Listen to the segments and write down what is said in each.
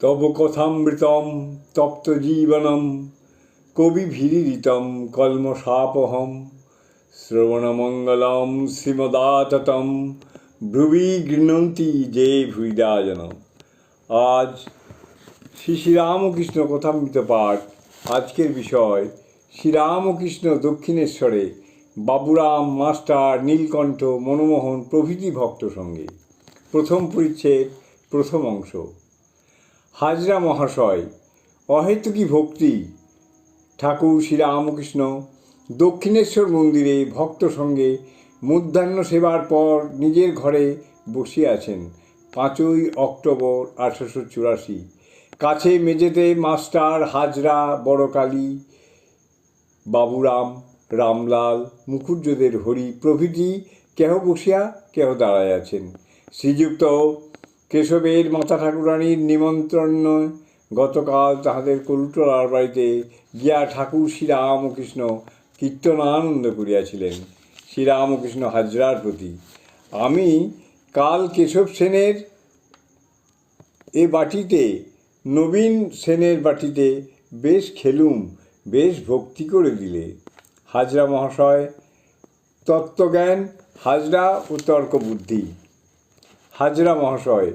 তব কথামৃতম তপ্ত জীবনম কবি ভীরিতম কলমশাপহম শ্রবণমঙ্গলম শ্রীমদাততম ভ্রুবি গৃহন্তি যে ভুইদাজন আজ শ্রী শ্রীরামকৃষ্ণ কথামৃত পাঠ, আজকের বিষয় শ্রীরামকৃষ্ণ দক্ষিণেশ্বরে বাবুরাম মাস্টার নীলকণ্ঠ মনমোহন প্রভৃতি ভক্ত সঙ্গে প্রথম পরিচ্ছেদ, প্রথম অংশ। হাজরা মহাশয় অহেতুকী ভক্তি? ঠাকুর শ্রীরামকৃষ্ণ দক্ষিণেশ্বর মন্দিরে ভক্ত সঙ্গে মধ্যাহ্ন সেবার পর নিজের ঘরে বসে আছেন। পাঁচই অক্টোবর আঠারোশো চুরাশি। কাছে মেঝেতে মাস্টার হাজরা বড়কালী, বাবুরাম, রামলাল মুখুজ্জদের হরি প্রভৃতি কেহ বসিয়া কেহ দাঁড়ায় আছেন। শ্রীযুক্ত কেশবের মাতা ঠাকুরানীর নিমন্ত্রণ গতকাল তাহাদের কলুটলার বাড়িতে গিয়া ঠাকুর শ্রীরামকৃষ্ণ কীর্তনানন্দ করিয়াছিলেন, শ্রীরামকৃষ্ণ হাজরার প্রতি। আমি কাল কেশব সেনের এ বাটিতে, নবীন সেনের বাটিতে বেশ খেলুম, বেশ ভক্তি করে দিলে। হাজরা মহাশয়, তত্ত্বজ্ঞান, হাজরা ও তর্ক বুদ্ধি হাজরা মহাশয়,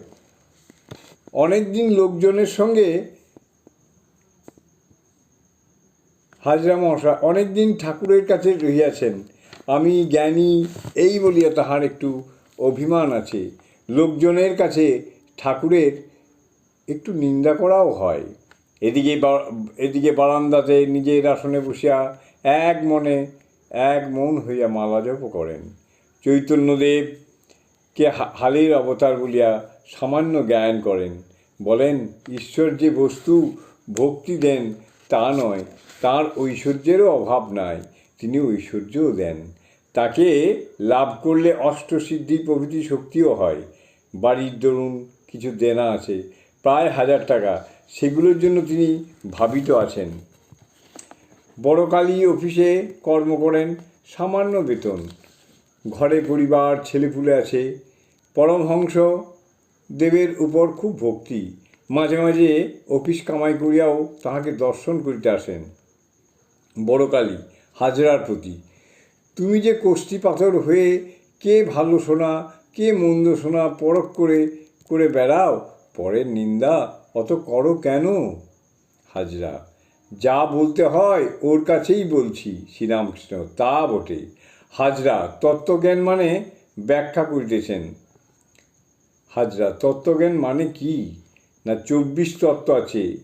অনেকদিন লোকজনের সঙ্গে হাজরা মহাশয়, অনেকদিন ঠাকুরের কাছে রহিয়াছেন। আমি জ্ঞানী, এই বলিয়া তাহার একটু অভিমান আছে। লোকজনের কাছে ঠাকুরের একটু নিন্দা করাও হয়। এদিকে এদিকে বারান্দাতে নিজের আসনে বসিয়া এক মনে, এক মন হইয়া মালা জপ করেন। চৈতন্যদেবকে হা- হালের অবতার বলিয়া সামান্য জ্ঞান করেন। বলেন, ঈশ্বর যে বস্তু ভক্তি দেন, তা নয়, তার ঐশ্বর্যেরও অভাব নাই, তিনি ঐশ্বর্যও দেন। তাকে লাভ করলে অষ্টসিদ্ধি প্রভৃতি শক্তিও হয়। বাড়ির দরুন কিছু দেনা আছে, প্রায় হাজার টাকা, সেগুলোর জন্য তিনি ভাবিত আছেন। বড়কালী অফিসে কর্ম করেন, সামান্য বেতন। ঘরে পরিবার, ছেলেপুলে আছে। পরমহংস দেবের উপর খুব ভক্তি। মাঝে মাঝে অফিস কামাই করিয়াও তাহাকে দর্শন করিতে আসেন। বড়কালী, হাজরার প্রতি, তুমি যে কোষ্ঠী পাথর হয়ে কে ভালো শোনা কে মন্দ শোনা পরখ করে করে বেড়াও, পরের নিন্দা অত করো কেন? হাজরা, যা বলতে হয় ওর কাছেই বলছি, শ্রীরামকৃষ্ণ, তা বটে। হাজরা, তত্ত্বজ্ঞান মানে ব্যাখ্যা করিতেছেন। হাজরা, তত্ত্বজ্ঞান মানে কি? না চব্বিশ তত্ত্ব আছে?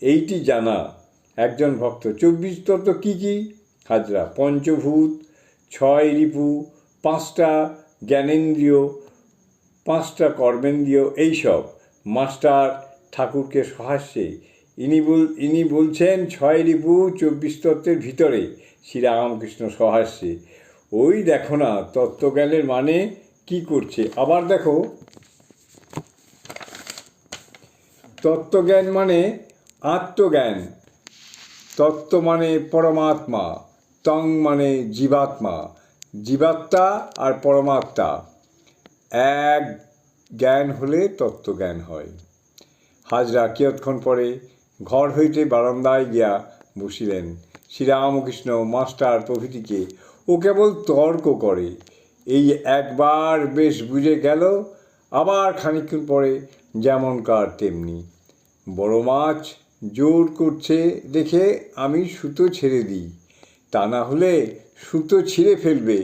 এইটি জানা একজন ভক্ত। চব্বিশ তত্ত্ব কি কি? হাজরা, পঞ্চভূত, ছয় রিপু, পাঁচটা জ্ঞানেন্দ্রিয়, পাঁচটা কর্মেন্দ্রিয়, এইসব। মাস্টার ঠাকুরকে সহাস্যে। ইনি বল, ইনি বলছেন, ছয় রিপু চব্বিশ তত্ত্বের ভিতরে শ্রীরামকৃষ্ণ সহাস্যে। ওই দেখো না, তত্ত্বজ্ঞানের মানে কি করছে? আবার দেখো। তত্ত্বজ্ঞান মানে আত্মজ্ঞান। তত্ত্ব মানে পরমাত্মা, তং মানে জীবাত্মা। জীবাত্মা আর পরমাত্মা, এক জ্ঞান হলে তত্ত্বজ্ঞান হয়। হাজরা কিয়ৎক্ষণ পরে ঘর হইতে বারান্দায় গিয়া বসিলেন। শ্রীরামকৃষ্ণ মাস্টার প্রভৃতিকে ও কেবল তর্ক করে। এই একবার বেশ বুঝে গেল, আবার খানিকক্ষণ পরে যেমনকার তেমনি। বড় মাছ জোর করছে দেখে আমি সুতো ছেড়ে দিই। তা না হলে সুতো ছিঁড়ে ফেলবে,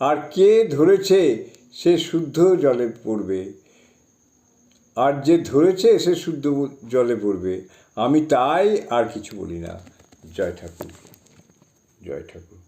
আর কে ধরেছে সে শুদ্ধ জলে পড়বে? আর যে ধরেছে সে শুদ্ধ জলে পড়বে, আমি তাই আর কিছু বলি না। জয় ঠাকুর জয় ঠাকুর।